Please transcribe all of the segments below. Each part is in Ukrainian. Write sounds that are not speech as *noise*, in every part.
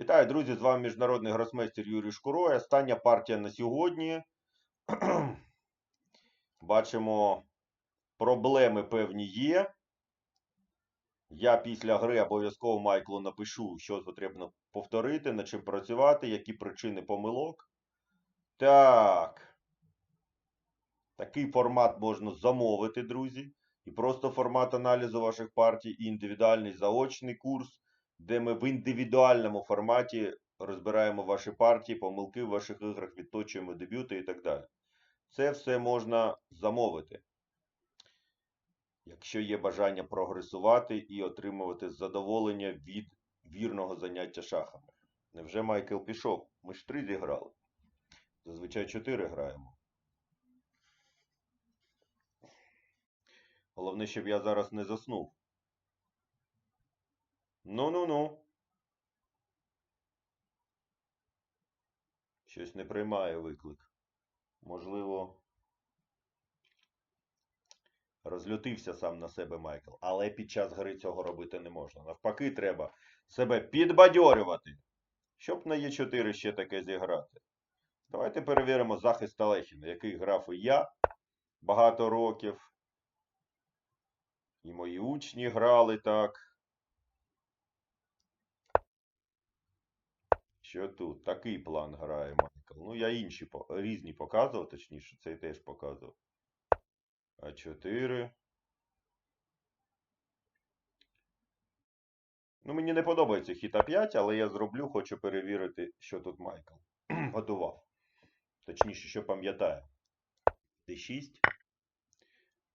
Вітаю, друзі! З вами міжнародний гросмейстер Юрій Шкуро. Остання партія на сьогодні. *clears throat* Бачимо, проблеми певні є. Я після гри обов'язково Майклу напишу, що потрібно повторити, над чим працювати, які причини помилок. Так. Такий формат можна замовити, друзі. І просто формат аналізу ваших партій, і індивідуальний заочний курс де ми в індивідуальному форматі розбираємо ваші партії, помилки в ваших іграх, відточуємо дебюти і так далі. Це все можна замовити, якщо є бажання прогресувати і отримувати задоволення від вірного заняття шахами. Невже Майкл пішов? Ми ж три зіграли. Зазвичай чотири граємо. Головне, щоб я зараз не заснув. Ну-ну-ну. Щось не приймає виклик. Можливо, розлютився сам на себе Майкл. Але під час гри цього робити не можна. Навпаки, треба себе підбадьорювати, щоб на Е4 ще таке зіграти. Давайте перевіримо захист Олехіна, який грав і я багато років. І мої учні грали так. Що тут? Такий план грає Майкл. Ну, я інші різні показував, точніше, цей теж показував. А4. Ну, мені не подобається хід А5, але я зроблю, хочу перевірити, що тут Майкл *clears throat* готував. Точніше, що пам'ятає. Д6.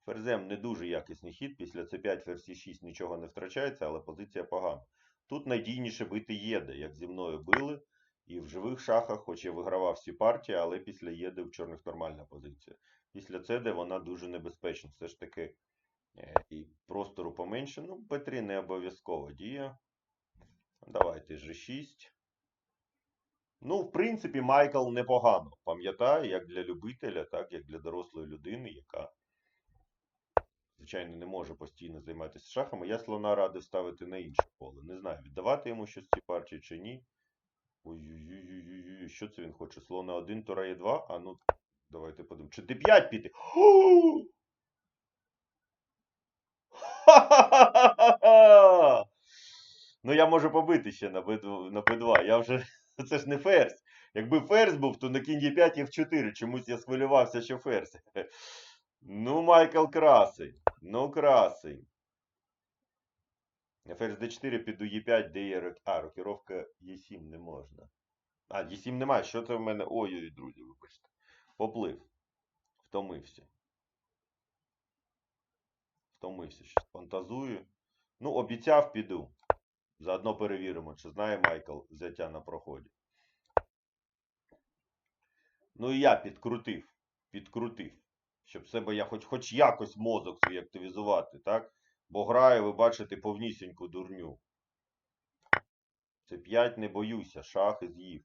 Ферзем не дуже якісний хід. Після С5 ферзь С6 нічого не втрачається, але позиція погана. Тут надійніше бити єде, як зі мною били. І в живих шахах, хоч я вигравав всі партії, але після єди в чорних нормальна позиція. Після цеди вона дуже небезпечна. Все ж таки е, і простору поменше. Ну, П3 не обов'язково діє. Давайте G6. Ну, в принципі, Майкл непогано. Пам'ятаю, як для любителя, так як для дорослої людини, яка, звичайно, не може постійно займатися шахами. Я слона радив ставити на інше поле. Не знаю, віддавати йому щось ці партії чи ні. Ой-ой-ой, що це він хоче? Слона 1, тура є 2. А ну, давайте подивимо. Чи d5 піти? Ну, я можу побити ще на b2, Я вже. *laughs* Це ж не ферзь. Якби ферзь був, то на кінь Е5 і в 4. Чомусь я схвилювався, що ферзь. Ну, Майкл красий. Ну, красий. Ферзь d4 піду Е5, де є. А, рокіровка Е7 не можна. А, Е7 немає. Що це в мене? Ой-ой, друзі, вибачте. Поплив. Втомився. Втомився. Щось фантазую. Ну, обіцяв, піду. Заодно перевіримо, чи знає Майкл взяття на проході. Ну і я підкрутив. Підкрутив. Щоб себе я хоч, хоч якось мозок свій активізувати, так? Бо граю, ви бачите, повнісіньку дурню. Це 5 не боюся, шах і з'їв.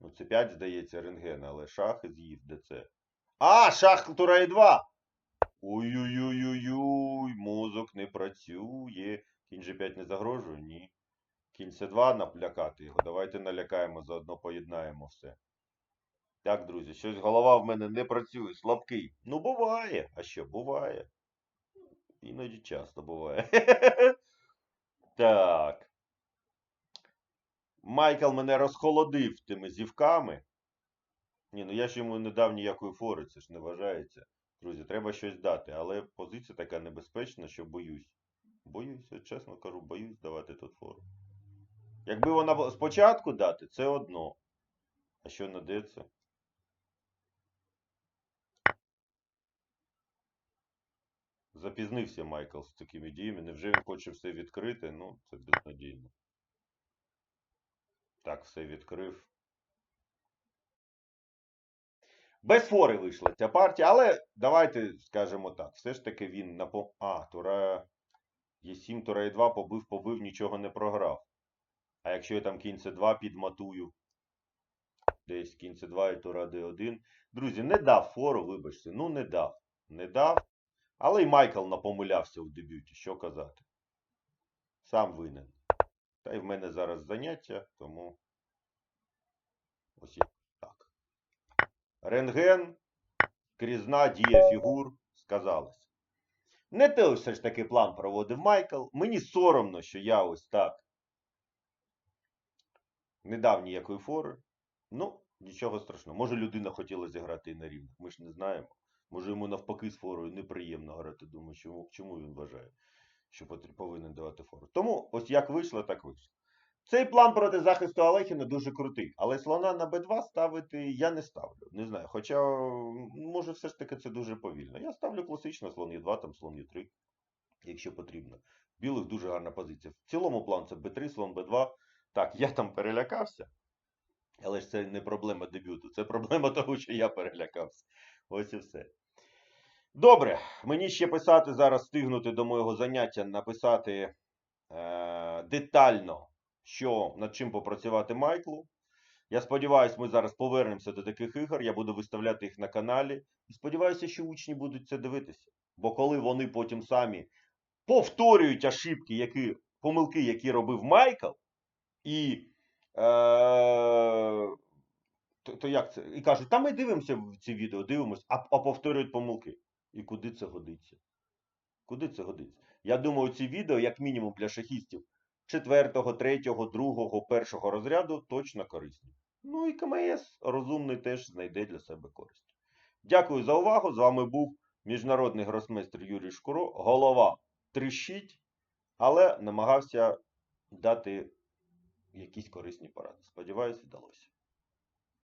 Ну, це 5, здається, рентген, але шах і з'їв, це? А, шах тура і 2! Ой-ой-ой-ой-ой, мозок не працює. Кінь G5 не загрожує? Ні. Кінь С2 наплякати його. Давайте налякаємо, заодно поєднаємо все. Так, друзі, щось голова в мене не працює, слабкий. Ну, буває. А що, буває. Іноді часто буває. *laughs* Так. Майкл мене розхолодив тими зівками. Ні, ну я ж йому не дав ніякої фори, це ж не вважається. Друзі, треба щось дати. Але позиція така небезпечна, що боюсь. Боюсь, чесно кажу, боюсь давати тут фору. Якби вона спочатку дати, це одно. А що надеться? Запізнився Майкл з такими діями. Невже він хоче все відкрити? Ну, це безнадійно. Так, все відкрив. Без фори вийшла ця партія, але давайте скажемо так. Все ж таки він на по... А, Тура Е7, Тура Е2 побив, побив, нічого не програв. А якщо я там кінь С2 підматую, десь кінь С2 і Тура Д1. Друзі, не дав фору, вибачте. Ну, не дав. Не дав. Але й Майкл напомилявся в дебюті, що казати. Сам винен. Та й в мене зараз заняття, тому ось так. Рентген, крізна дія фігур сказалась. Не той все ж таки план проводив Майкл. Мені соромно, що я ось так не дав ніякої фори. Ну, нічого страшного. Може, людина хотіла зіграти на рівних. Ми ж не знаємо. Може, йому навпаки з форою неприємно грати. Думаю, чому, чому він вважає, що повинен давати фору. Тому, ось як вийшло, так вийшло. Цей план проти захисту Алехіна дуже крутий, але слона на Б2 ставити я не ставлю. Не знаю. Хоча, може, все ж таки це дуже повільно. Я ставлю класично слон Е2, там слон Е3, якщо потрібно. Білих дуже гарна позиція. В цілому план це Б3, слон Б2. Так, я там перелякався. Але ж це не проблема дебюту, це проблема *laughs* того, що я перелякався. Ось і все. Добре, мені ще писати зараз, стигнути до моєго заняття, написати е, детально, що над чим попрацювати Майклу. Я сподіваюся, ми зараз повернемося до таких ігор. Я буду виставляти їх на каналі. І сподіваюся, що учні будуть це дивитися. Бо коли вони потім самі повторюють ошибки, які, помилки, які робив Майкл, і е, то, то як це? І кажуть, та ми дивимося ці відео, дивимося, а, а повторюють помилки. І куди це годиться? Куди це годиться? Я думаю, ці відео, як мінімум для шахістів четвертого, третього, другого, першого розряду, точно корисні. Ну і КМС розумний теж знайде для себе користь. Дякую за увагу. З вами був міжнародний гросмейстер Юрій Шкуро. Голова тріщить, але намагався дати якісь корисні поради. Сподіваюсь, вдалося.